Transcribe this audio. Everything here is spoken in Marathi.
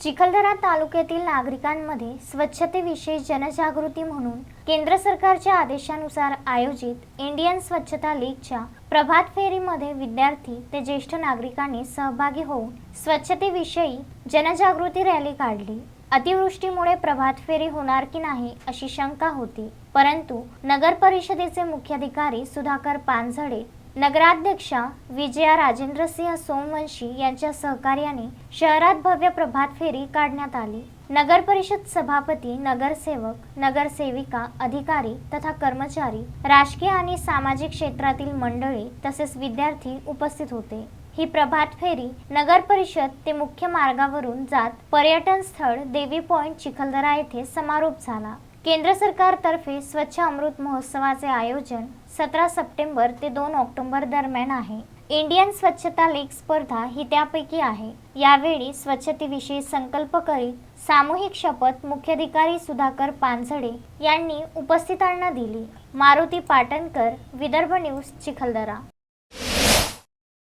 चिखलदरा तालुक्यातील नागरिकांमध्ये स्वच्छतेविषयी जनजागृती म्हणून केंद्र सरकारच्या आदेशानुसार आयोजित इंडियन स्वच्छता लीगच्या प्रभात फेरीमध्ये विद्यार्थी ते ज्येष्ठ नागरिकांनी सहभागी होऊन स्वच्छतेविषयी जनजागृती रॅली काढली. अतिवृष्टीमुळे प्रभात फेरी होणार की नाही अशी शंका होती. परंतु नगर परिषदेचे मुख्याधिकारी सुधाकर पानझडे नगराध्यक्षा विजया राजेंद्रसिंह सोमवंशी यांच्या सहकार्याने शहरात भव्य प्रभात फेरी काढण्यात आली. नगर परिषद सभापती नगरसेवक नगरसेविका अधिकारी तथा कर्मचारी राजकीय आणि सामाजिक क्षेत्रातील मंडळी तसेच विद्यार्थी उपस्थित होते. ही प्रभात फेरी नगर परिषद ते मुख्य मार्गावरून जात पर्यटन स्थळ देवी पॉइंट चिखलदरा येथे समारोप झाला. केंद्र सरकारतर्फे स्वच्छ अमृत महोत्सवाचे आयोजन सतरा सप्टेंबर ते दोन ऑक्टोबर दरम्यान आहे. इंडियन स्वच्छता लीग स्पर्धा ही त्यापैकी आहे. यावेळी स्वच्छतेविषयी संकल्प करीत सामूहिक शपथ मुख्याधिकारी सुधाकर पानझडे यांनी उपस्थितांना दिली. मारुती पाटणकर विदर्भ न्यूज चिखलदरा.